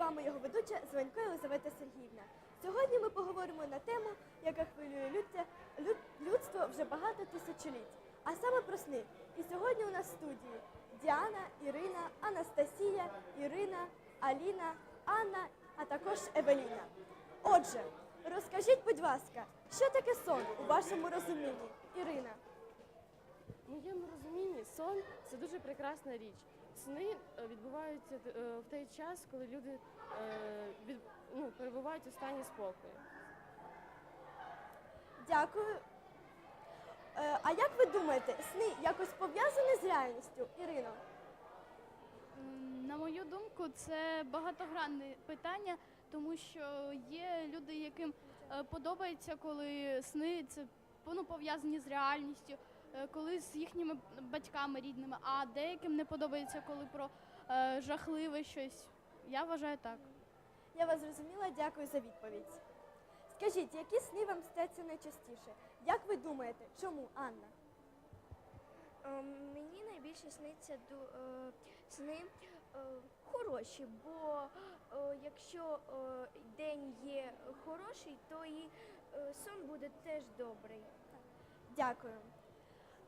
вами його ведуча Зеленко Єлизавета Сергіївна. Сьогодні ми поговоримо на тему, яка хвилює людця, люд, людство вже багато тисячоліть, а саме про сни. І сьогодні у нас в студії Діана, Ірина, Анастасія, Ірина, Аліна, Анна, а також Евеліна. Отже, розкажіть, будь ласка, що таке сон у вашому розумінні? Ірина. В моєму розумінні сон це дуже прекрасна річ. Сни е, відбуваються е, в той час, коли люди е, від, ну, перебувають у стані спокою. Дякую. Е, а як ви думаєте, сни якось пов'язані з реальністю, Ірино? На мою думку, це багатогранне питання, тому що є люди, яким е, подобається, коли сни це ну, пов'язані з реальністю, е, коли з їхніми батьками рідними, а деяким не подобається, коли про е, жахливе щось. Я вважаю так. Я вас зрозуміла, дякую за відповідь. Скажіть, які сни вам стаються найчастіше? Як ви думаєте, чому, Анна? Ем, Мені найбільше сниться е, сни е, хороші, бо е, якщо е, день є хороший, то і е, сон буде теж добрий. Дякую.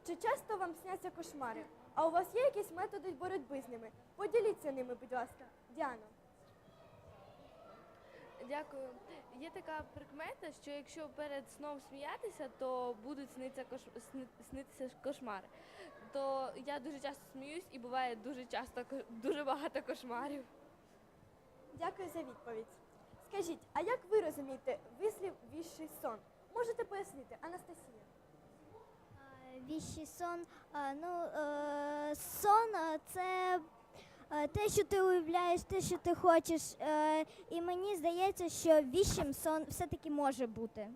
Чи часто вам сняться кошмари? А у вас є якісь методи боротьби з ними? Поділіться ними, будь ласка. Діано. Дякую. Є така прикмета, що якщо перед сном сміятися, то будуть сниться кош... сни- снитися кошмари. То я дуже часто сміюсь і буває дуже часто дуже багато кошмарів. Дякую за відповідь. Скажіть, а як ви розумієте вислів віщий сон? Можете пояснити, Анастасія? Віщий сон. а, Ну, е, сон це е, те, що ти уявляєш, те, що ти хочеш. Е, І мені здається, що віщим сон все-таки може бути.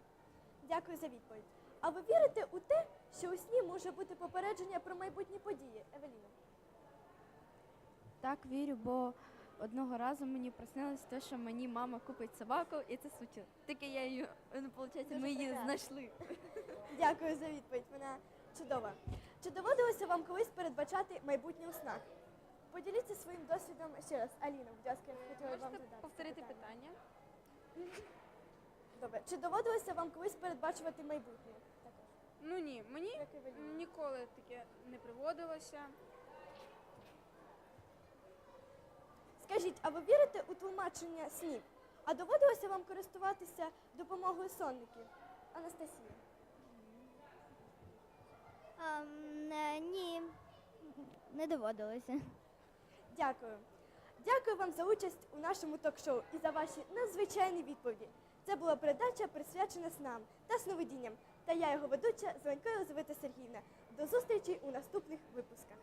Дякую за відповідь. А ви вірите у те, що у сні може бути попередження про майбутні події? Евеліна. Так, вірю, бо одного разу мені приснилось те, що мені мама купить собаку, і це суча. Таке я її, ну, виходить, ми її знайшли. Дякую за відповідь. Вона чудова. Чи доводилося вам колись передбачати майбутнє у снах? Поділіться своїм досвідом ще раз. Аліна, будь ласка, я хотіла вам задати. повторити питання? Добре. Чи доводилося вам колись передбачувати майбутнє? Також. Ну ні, мені Як ніколи таке не приводилося. Скажіть, а ви вірите у тлумачення снів? А доводилося вам користуватися допомогою сонників? Анастасія. Ем, е, Ні, не доводилося. Дякую. Дякую вам за участь у нашому ток-шоу і за ваші надзвичайні відповіді. Це була передача присвячена снам та сновидінням. Та я його ведуча Зеленько Єлизавета Сергіївна. До зустрічі у наступних випусках.